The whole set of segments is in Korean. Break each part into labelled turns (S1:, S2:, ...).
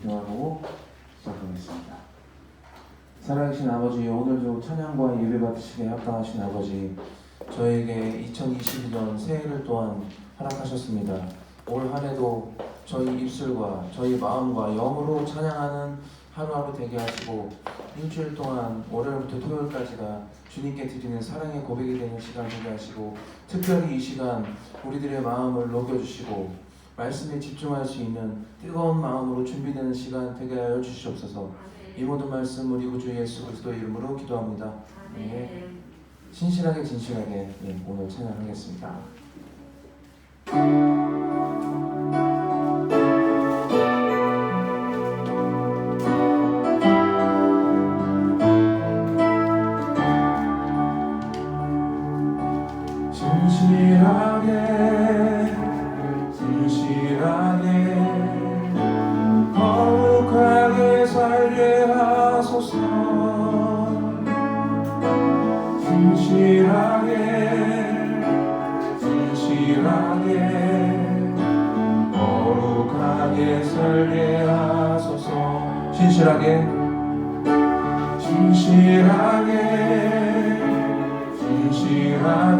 S1: 기도하고 시작하겠습니다. 살아계신 아버지, 오늘도 찬양과 예배 받으시게 합당하신 아버지, 저에게 2022년 새해를 또한 허락하셨습니다. 올 한해도 저희 입술과 저희 마음과 영으로 찬양하는 하루하루 되게 하시고 일주일 동안 월요일부터 토요일까지가 주님께 드리는 사랑의 고백이 되는 시간 되게 하시고 특별히 이 시간 우리들의 마음을 녹여주시고 말씀에 집중할 수 있는 뜨거운 마음으로 준비되는 시간 되게 하여 주시옵소서. 이 모든 말씀 우리 구주 예수 그리스도의 이름으로 기도합니다. 네. 신실하게 진실하게 예, 오늘 찬양하겠습니다. 진실하게. 진실하게. 진실하게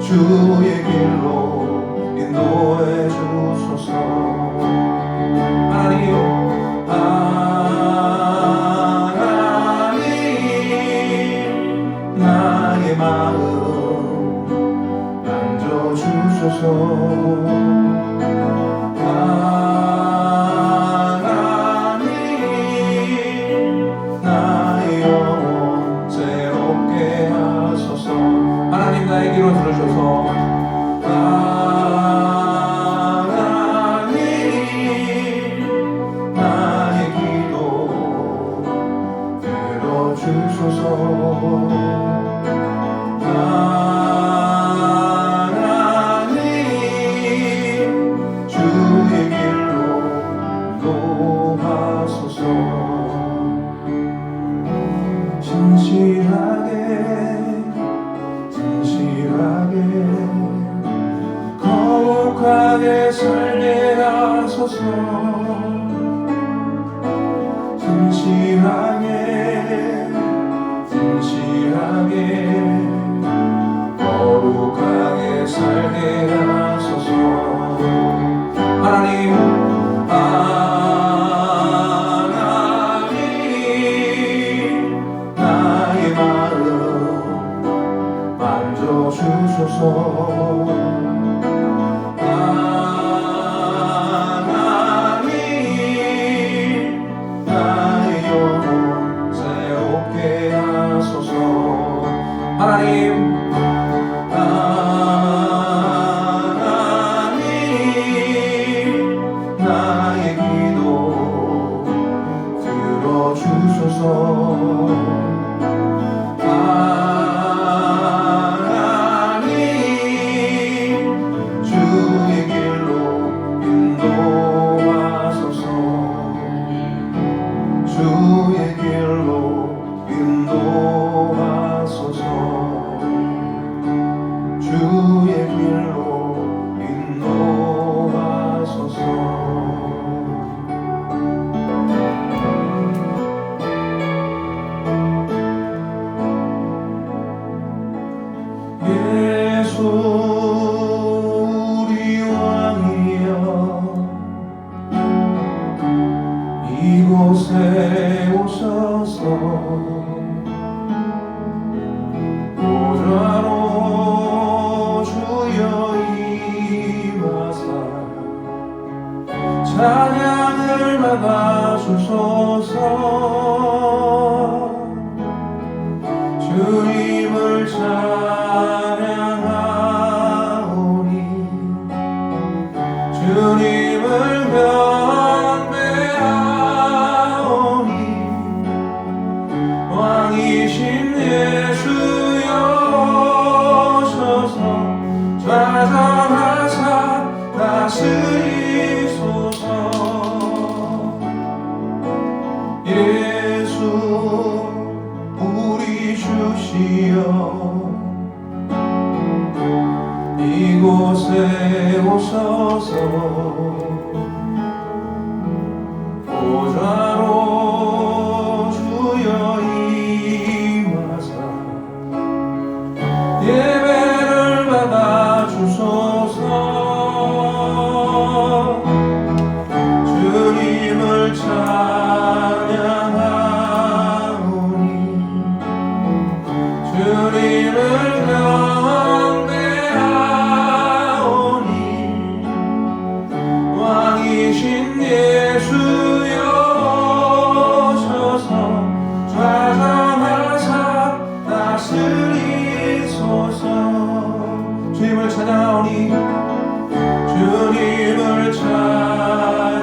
S1: 주의 길로 인도해 주소서. 하나님 하나님 나의 마음 만져 주소서. 하나님 주의 길로 인도하소서. 진실하게 진실하게 거룩하게 살게 하소서. 진실하게 살게 하소서 하나님 하나님 나의 마음 만져주소서 나의 기도 들어주소서. 하 오셔서 보좌로 주여 임하사 찬양을 받아주소서. 주님을 찬양하오니 주님 주시여 이곳에 오셔서 보좌 주님을 찬양하오니 주님을 찬양하오니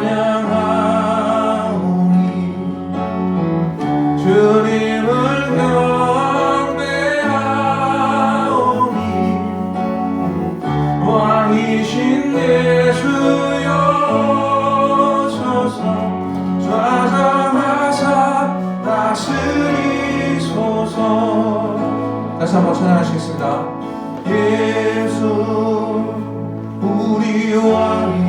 S1: 주님을 경배하오니 왕이신 다시 한번 찬양하시겠습니다. 예 수 우리 왕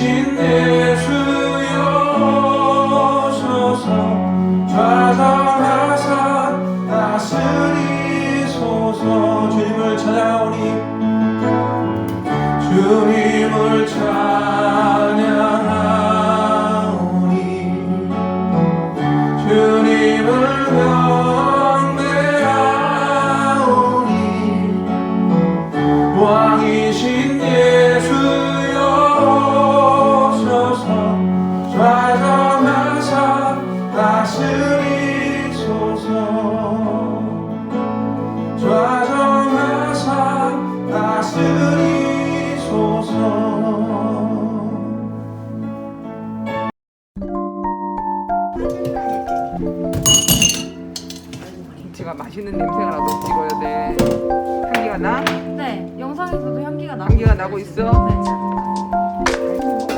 S1: 왕
S2: 김치가 맛있는 냄새가 나도록 찍어야 돼. 향기가 나?
S3: 네, 영상에서도 향기가 나.
S2: 향기가 나고 있어?
S3: 네.